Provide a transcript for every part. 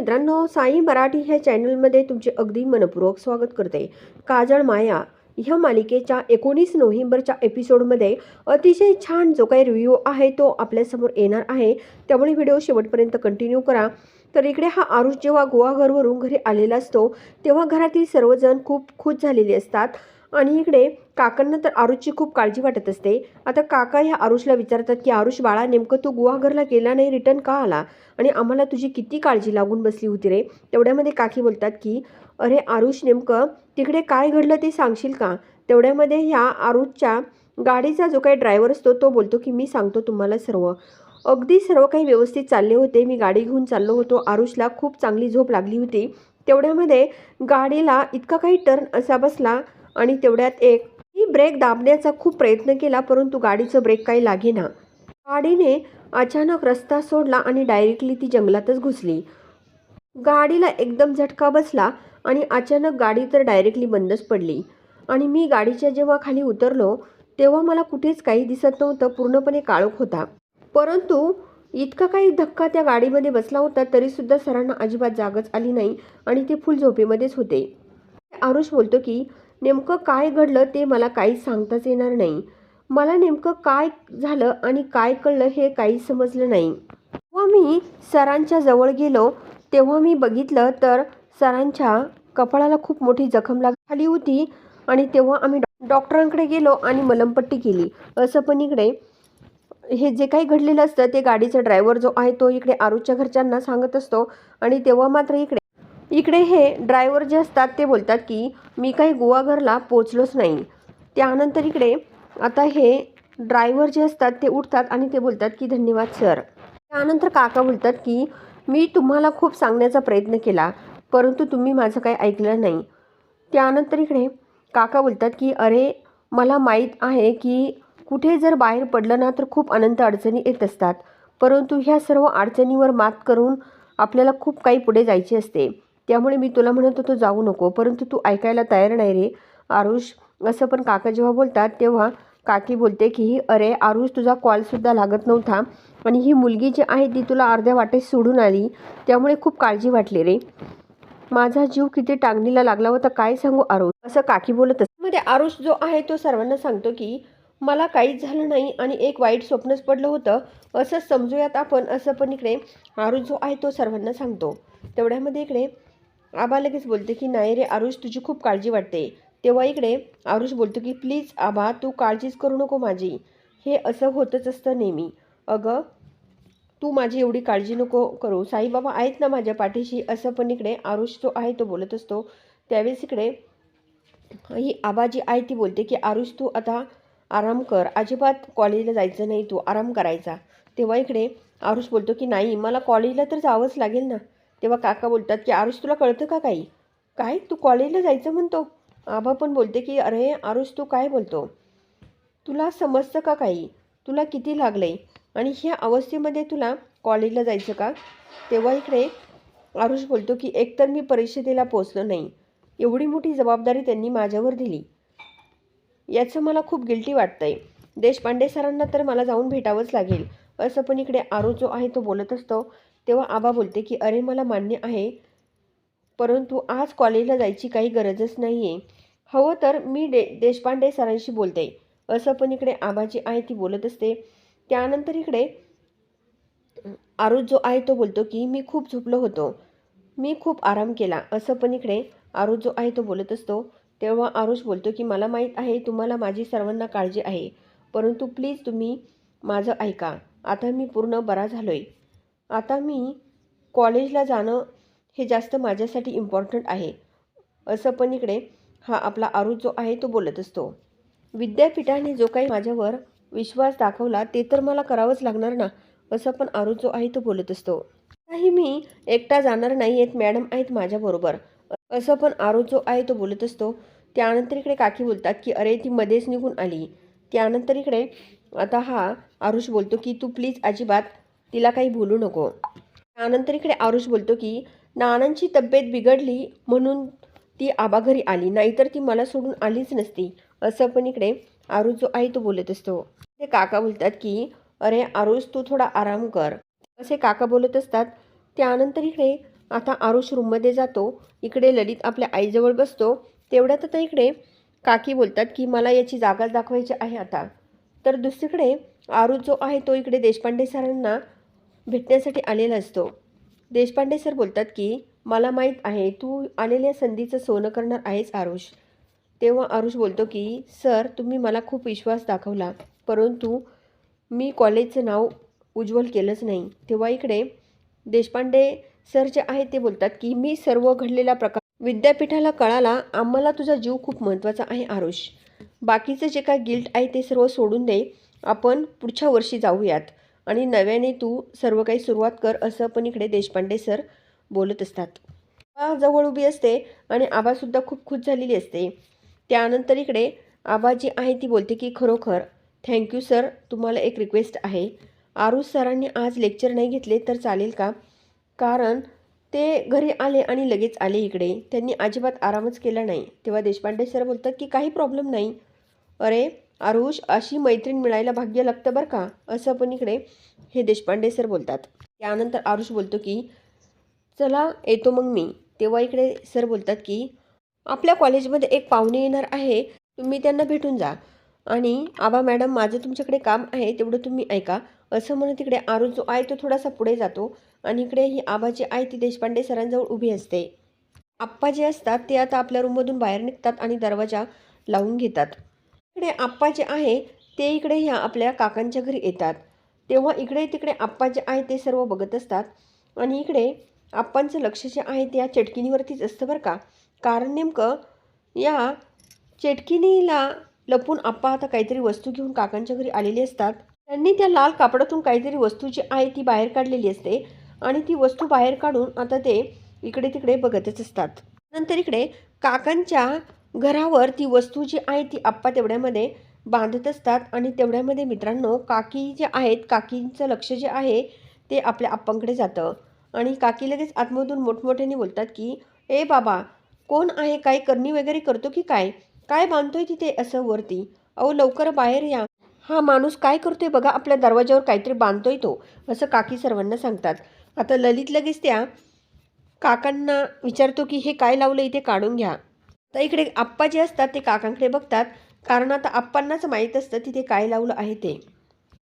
मित्रांनो साई मराठी ह्या चॅनलमध्ये तुमचे अगदी मनपूर्वक स्वागत करते. काजळ माया ह्या मालिकेच्या एकोणीस नोव्हेंबरच्या एपिसोडमध्ये अतिशय छान जो काही रिव्ह्यू आहे तो आपल्यासमोर येणार आहे. त्यामुळे व्हिडिओ शेवटपर्यंत कंटिन्यू करा. तर इकडे हा आरुष जेव्हा गोवाघरवरून घरी आलेला असतो तेव्हा घरातील सर्वजण खूप खुश झालेले असतात. आणि इकडे काकांना तर आरुषची खूप काळजी वाटत असते. आता काका ह्या आरुषला विचारतात की आरुष बाळा नेमकं तू गुवाघरला गेला नाही रिटर्न का आला? आणि आम्हाला तुझी किती काळजी लागून बसली होती रे? तेवढ्यामध्ये काकी बोलतात की अरे आरुष नेमकं तिकडे काय घडलं ते सांगशील का? तेवढ्यामध्ये ह्या आरुषच्या गाडीचा जो काही ड्रायव्हर असतो तो बोलतो की मी सांगतो तुम्हाला सर्व. अगदी सर्व काही व्यवस्थित चालले होते. मी गाडी घेऊन चाललो होतो. आरुषला खूप चांगली झोप लागली होती. तेवढ्यामध्ये गाडीला इतका काही टर्न असा बसला आणि तेवढ्यात एक ही ब्रेक दाबण्याचा खूप प्रयत्न केला परंतु गाडीचं ब्रेक काही लागेना गाडीने अचानक रस्ता सोडला आणि डायरेक्टली ती जंगलातच घुसली. गाडीला एकदम झटका बसला आणि अचानक गाडी तर डायरेक्टली बंदच पडली. आणि मी गाडीच्या जेव्हा खाली उतरलो तेव्हा मला कुठेच काही दिसत नव्हतं पूर्णपणे काळोख होता. परंतु इतका काही धक्का त्या गाडीमध्ये बसला होता तरीसुद्धा सरांना अजिबात जागच आली नाही आणि ते फुल झोपेमध्येच होते. आरुष बोलतो की नेमकं काय घडलं ते मला काहीच सांगताच येणार नाही. मला नेमकं काय झालं आणि काय कळलं हे काही समजलं नाही. व मी सरांच्या जवळ गेलो तेव्हा मी बघितलं तर सरांच्या कपाळाला खूप मोठी जखम लाग झाली होती आणि तेव्हा आम्ही डॉक्टरांकडे गेलो आणि मलमपट्टी केली. असं पण इकडे हे जे काही घडलेलं असतं ते गाडीचा ड्रायव्हर जो आहे तो इकडे आरुच्या घरच्यांना सांगत असतो आणि तेव्हा मात्र इकडे इकडे हे ड्रायव्हर जे असतात ते बोलतात की मी काही गोवाघरला पोचलोच नाही. त्यानंतर इकडे आता हे ड्रायव्हर जे असतात ते उठतात आणि ते बोलतात की धन्यवाद सर त्यानंतर काका बोलतात की मी तुम्हाला खूप सांगण्याचा प्रयत्न केला परंतु तुम्ही माझं काही ऐकलं नाही. त्यानंतर इकडे काका बोलतात की अरे मला माहीत आहे की कुठे जर बाहेर पडलं ना तर खूप अनंत अडचणी येत असतात. परंतु ह्या सर्व अडचणीवर मात करून आपल्याला खूप काही पुढे जायचे असते. त्यामुळे मी तुला म्हणत होतो जाऊ नको. परंतु तू ऐकायला तयार नाही रे आरुष. असं पण काका जेव्हा बोलतात तेव्हा काकी बोलते की अरे आरुष तुझा कॉलसुद्धा लागत नव्हता आणि ही मुलगी जी आहे ती तुला अर्ध्या वाटेत सोडून आली. त्यामुळे खूप काळजी वाटली रे. माझा जीव किती टांगणीला लागला होता काय सांगू आरुष? असं काकी बोलत असते. मध्ये आरुष जो आहे तो सर्वांना सांगतो की मला काहीच झालं नाही आणि एक वाईट स्वप्नच पडलं होतं. असं समजूयात आपण. असं पण इकडे आरुष जो आहे तो सर्वांना सांगतो. तेवढ्यामध्ये इकडे आबा लगेच बोलते की नाही रे आरुष तुझी खूप काळजी वाटते. तेव्हा इकडे आरुष बोलतो की प्लीज आबा तू काळजीच करू नको माझी. हे असं होतच असतं नेहमी. अगं तू माझी एवढी काळजी नको करू. साईबाबा आहेत ना माझ्या पाठीशी. असं पण इकडे आरुष जो आहे तो बोलत असतो. त्यावेळेस इकडे ही आबाजी आहे ती बोलते की आरुष तू आता आराम कर. अजिबात कॉलेजला जायचं नाही तू. आराम करायचा. तेव्हा इकडे आरुष बोलतो की नाही मला कॉलेजला तर जावंच लागेल ना. तेव्हा काका बोलतात की आरुष तुला कळतं का काही? काय? तू कॉलेजला जायचं म्हणतो. आबा पण बोलते की अरे आरुष तू काय बोलतो? तुला समजतं का काही? तुला किती लागलं आणि ह्या अवस्थेमध्ये तुला कॉलेजला जायचं का? तेव्हा इकडे आरुष बोलतो की एकतर मी परिषदेला पोचलो नाही. एवढी मोठी जबाबदारी त्यांनी माझ्यावर दिली. याचं मला खूप गिल्टी वाटतं आहे देशपांडे सरांना तर मला जाऊन भेटावंच लागेल. असं पण इकडे आरो जो आहे तो बोलत असतो. तेव्हा आबा बोलते की अरे मला मान्य आहे परंतु आज कॉलेजला जायची काही गरजच नाही आहे हवं हो, तर मी डे देशपांडे सरांशी बोलते. असं पण इकडे आबाजी आहे ती बोलत असते. त्यानंतर इकडे आरुष जो आहे तो बोलतो की मी खूप झोपलो होतो. मी खूप आराम केला. असं पण इकडे आरुष जो आहे तो बोलत असतो. तेव्हा आरुष बोलतो की मला माहीत आहे तुम्हाला माझी सर्वांना काळजी आहे परंतु प्लीज तुम्ही माझं ऐका. आता मी पूर्ण बरा झालो आहे आता मी कॉलेजला जाणं हे जास्त माझ्यासाठी इम्पॉर्टंट आहे. असं पण इकडे हा आपला आरू जो आहे तो बोलत असतो. विद्यापीठाने जो काही माझ्यावर विश्वास दाखवला ते तर मला करावंच लागणार ना असं पण आरू जो आहे तो बोलत असतो. काही मी एकटा जाणार नाही आहेत मॅडम आहेत माझ्याबरोबर. असं पण आरू जो आहे तो बोलत असतो. त्यानंतर इकडे काकी बोलतात की अरे ती मध्येच निघून आली. त्यानंतर इकडे आता हा आरुष बोलतो की तू प्लीज अजिबात तिला काही बोलू नको. त्यानंतर इकडे आरुष बोलतो की नानांची तब्येत बिघडली म्हणून ती आबा घरी आली नाहीतर ती मला सोडून आलीच नसती. असं पण इकडे आरुष जो आहे तो बोलत असतो. ते काका बोलतात की अरे आरुष तू थोडा आराम कर. असे काका बोलत असतात. त्यानंतर इकडे आता आरुष रूममध्ये जातो. इकडे ललित आपल्या आईजवळ बसतो. तेवढ्यात आता इकडे काकी बोलतात की मला याची जागाच दाखवायची आहे आता. तर दुसरीकडे आरुष जो आहे तो इकडे देशपांडे सरांना भेटण्यासाठी आलेला असतो. देशपांडे सर बोलतात की मला माहीत आहे तू आलेल्या संधीचं सोनं करणार आहेस आरुष. तेव्हा आरुष बोलतो की सर तुम्ही मला खूप विश्वास दाखवला परंतु मी कॉलेजचं नाव उज्ज्वल केलंच नाही. तेव्हा इकडे देशपांडे सर जे आहे ते बोलतात की मी सर्व घडलेला प्रकार विद्यापीठाला कळाला आम्हाला तुझा जीव खूप महत्त्वाचा आहे आरुष. बाकीचं जे काय गिल्ट आहे ते सर्व सोडून दे. आपण पुढच्या वर्षी जाऊयात. आणि नव्याने तू सर्व काही सुरुवात कर असं पण इकडे देशपांडे सर बोलत असतात. आबा जवळ उभी असते आणि आबासुद्धा खूप खुश झालेली असते. त्यानंतर इकडे आबा जी आहे ती बोलते की खरोखर थँक्यू सर तुम्हाला एक रिक्वेस्ट आहे. आरुष सरांनी आज लेक्चर नाही घेतले तर चालेल का? कारण ते घरी आले आणि लगेच आले इकडे. त्यांनी अजिबात आरामच केला नाही. तेव्हा देशपांडे सर बोलतात की काही प्रॉब्लेम नाही. अरे आरुष अशी मैत्रीण मिळायला भाग्य लागतं बरं का? असं पण इकडे हे देशपांडे सर बोलतात. त्यानंतर आरुष बोलतो की चला येतो मग मी. तेव्हा इकडे सर बोलतात की आपल्या कॉलेजमध्ये एक पाहुणे येणार आहे. तुम्ही त्यांना भेटून जा. आणि आबा मॅडम माझं तुमच्याकडे काम आहे तेवढं तुम्ही ऐका. असं म्हणत तिकडे आरुष जो आहे तो थोडासा पुढे जातो आणि इकडे ही आबाची आई ती देशपांडे सरांजवळ उभी असते. आप्पा जे असतात ते आता आपल्या रूममधून बाहेर निघतात आणि दरवाजा लावून घेतात. इकडे आप्पा जे आहे ते इकडे ह्या आपल्या काकांच्या घरी येतात. तेव्हा इकडे तिकडे आप्पा जे आहे ते सर्व बघत असतात. आणि इकडे आप्पांचं लक्ष जे आहे ते या चटकिनीवरतीच असतं बरं का. कारण नेमकं या चेटकिनीला लपून आप्पा आता काहीतरी वस्तू घेऊन काकांच्या घरी आलेली असतात. त्यांनी त्या लाल कापडातून काहीतरी वस्तू जी आहे ती बाहेर काढलेली असते. आणि ती वस्तू बाहेर काढून आता ते इकडे तिकडे बघतच असतात. नंतर इकडे काकांच्या घरावर ती वस्तू जी आहे ती आप्पा तेवढ्यामध्ये बांधत असतात आणि तेवढ्यामध्ये मित्रांनो काकी जे आहेत काकींचं लक्ष जे आहे ते आपल्या आप्पांकडे जातं. आणि काकी लगेच आतमधून मोठमोठ्याने बोलतात की ए बाबा कोण आहे? काय करणी वगैरे करतो की काय? काय बांधतोय तिथे? असं वरती. अहो लवकर बाहेर या. हा माणूस काय करतोय बघा आपल्या दरवाज्यावर काहीतरी बांधतोय तो असं काकी सर्वांना सांगतात. आता ललित लगेच त्या काकांना विचारतो की हे काय लावलं इथे काढून घ्या. तर इकडे आप्पा जे असतात ते काकांकडे बघतात. कारण आता आप्पांनाच माहीत असतं तिथे काय लावलं आहे ते.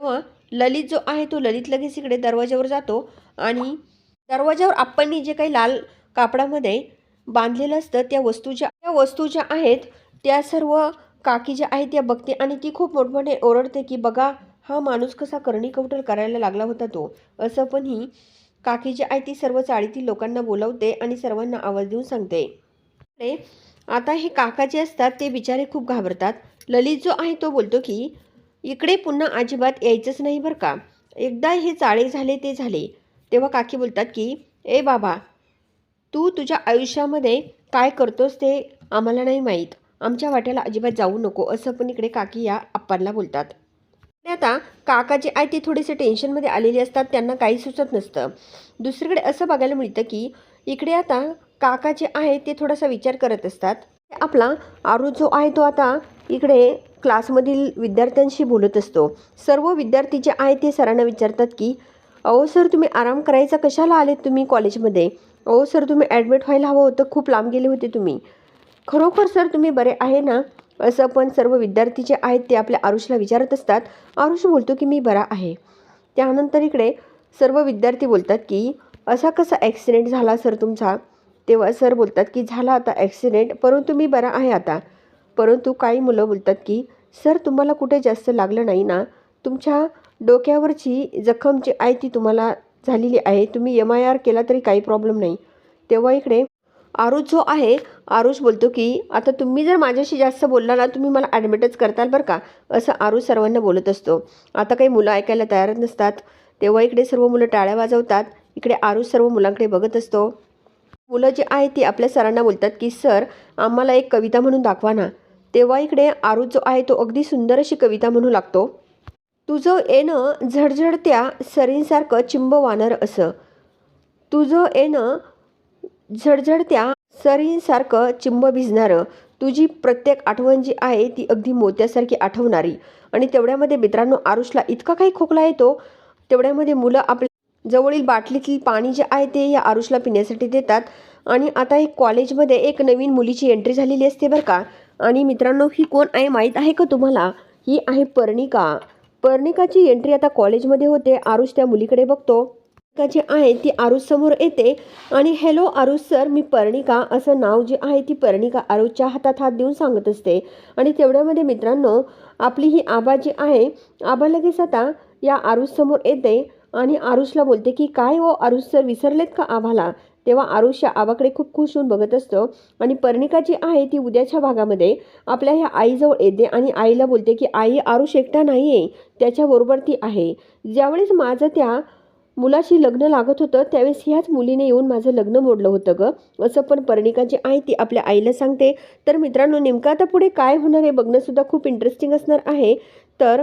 व ललित जो आहे तो ललित लगेच इकडे दरवाज्यावर जातो आणि दरवाजावर आप्पांनी जे काही लाल कापडामध्ये बांधलेलं असतं त्या वस्तू ज्या त्या वस्तू ज्या आहेत त्या सर्व काकी ज्या आहेत त्या बघते आणि ती खूप मोठमोठे ओरडते की बघा हा माणूस कसा करणी कवटल करायला लागला होता तो. असं पण ही काकी जी आहे ती सर्व चाळीतील लोकांना बोलवते आणि सर्वांना आवाज देऊन सांगते. आता हे काका जे असतात ते बिचारे खूप घाबरतात. ललित जो आहे तो बोलतो की इकडे पुन्हा अजिबात यायचंच नाही बरं का. एकदा हे चाळे झाले ते झाले. तेव्हा काकी बोलतात की ए बाबा तू तुझ्या आयुष्यामध्ये काय करतोस ते आम्हाला नाही माहीत. आमच्या वाट्याला अजिबात जाऊ नको. असं पण इकडे काकी या आप्पांना बोलतात. आता काका जे आहे ते थोडेसे टेन्शनमध्ये आलेले असतात त्यांना काही सुचत नसतं. दुसरीकडे असं बघायला मिळतं की इकडे आता काका जे आहे ते थोडासा विचार करत असतात. आपला आरू जो आहे तो आता इकडे क्लासमधील विद्यार्थ्यांशी बोलत असतो. सर्व विद्यार्थी जे आहेत ते सरांना विचारतात की अहो सर तुम्ही आराम करायचा कशाला आलेत तुम्ही कॉलेजमध्ये? अहो सर तुम्ही ॲडमिट व्हायला हवं होतं खूप लांब गेले होते तुम्ही. खरोखर सर तुम्ही बरे आहे ना? असं पण सर्व विद्यार्थी जे आहेत ते आपल्या आरुषला विचारत असतात. आरुष बोलतो की मी बरा आहे. त्यानंतर इकडे सर्व विद्यार्थी बोलतात की असा कसा ॲक्सिडेंट झाला सर तुमचा? तेव्हा सर बोलतात की झाला आता ॲक्सिडेंट परंतु मी बरा आहे आता. परंतु काही मुलं बोलतात की सर तुम्हाला कुठे जास्त लागलं नाही ना? तुमच्या डोक्यावरची जखम जी आहे ती तुम्हाला झालेली आहे तुम्ही एम आय आर केला तरी काही प्रॉब्लेम नाही. तेव्हा इकडे आरुष जो आहे आरुष बोलतो की आता तुम्ही जर माझ्याशी जास्त बोलला ना तुम्ही मला ॲडमिटच करताल बरं का? असं आरुष सर्वांना बोलत असतो. आता काही मुलं ऐकायला तयारच नसतात. तेव्हा इकडे सर्व मुलं टाळ्या वाजवतात. इकडे आरुष सर्व मुलांकडे बघत असतो. मुलं जी आहे ती आपल्या सरांना बोलतात की सर आम्हाला एक कविता म्हणून दाखवा ना. तेव्हा इकडे आरू जो आहे तो अगदी सुंदर अशी कविता म्हणू लागतो. तुझं येणं झडझडत्या सरींसारखं चिंब वानर असं. तुझं येणं झडझडत्या सरींसारखं चिंब भिजणारं. तुझी प्रत्येक आठवण जी आहे ती अगदी मोत्यासारखी आठवणारी. आणि तेवढ्यामध्ये मित्रांनो आरुषला इतका काही खोकला येतो तेवढ्यामध्ये मुलं आपल्या जवळील बाटलीतील पाणी जे आहे ते या आरुषला पिण्यासाठी देतात. आणि आता एक कॉलेजमध्ये एक नवीन मुलीची एंट्री झालेली असते बरं का. आणि मित्रांनो ही कोण आहे माहीत आहे का तुम्हाला? ही आहे पर्णिका. पर्णिकाची एंट्री आता कॉलेजमध्ये होते. आरुष त्या मुलीकडे बघतो. पर्णिका जी आहे ती आरुष समोर येते. आणि हॅलो आरुष सर मी पर्णिका. असं नाव जे आहे ती पर्णिका आरुषच्या हातात हात देऊन सांगत असते. आणि तेवढ्यामध्ये मित्रांनो आपली ही आबा जी आहे आबा लगेच आता या आरुष समोर येते. आणि आरुषला बोलते की काय हो आरुष सर विसरलेत का आम्हाला? तेव्हा आरुष या खूप खुश होऊन बघत असतो आणि पर्णिका जी आहे ती उद्याच्या भागामध्ये आपल्या ह्या आईजवळ येते आणि आईला बोलते की आई आरुष एकटा नाही आहे त्याच्याबरोबर ती आहे. ज्यावेळेस माझं त्या मुलाशी लग्न लागत होतं त्यावेळेस ह्याच मुलीने येऊन माझं लग्न मोडलं होतं गं. असं पण पर्णिका जी आहे ती आपल्या आईला सांगते. तर मित्रांनो नेमकं आता पुढे काय होणार आहे बघणंसुद्धा खूप इंटरेस्टिंग असणार आहे. तर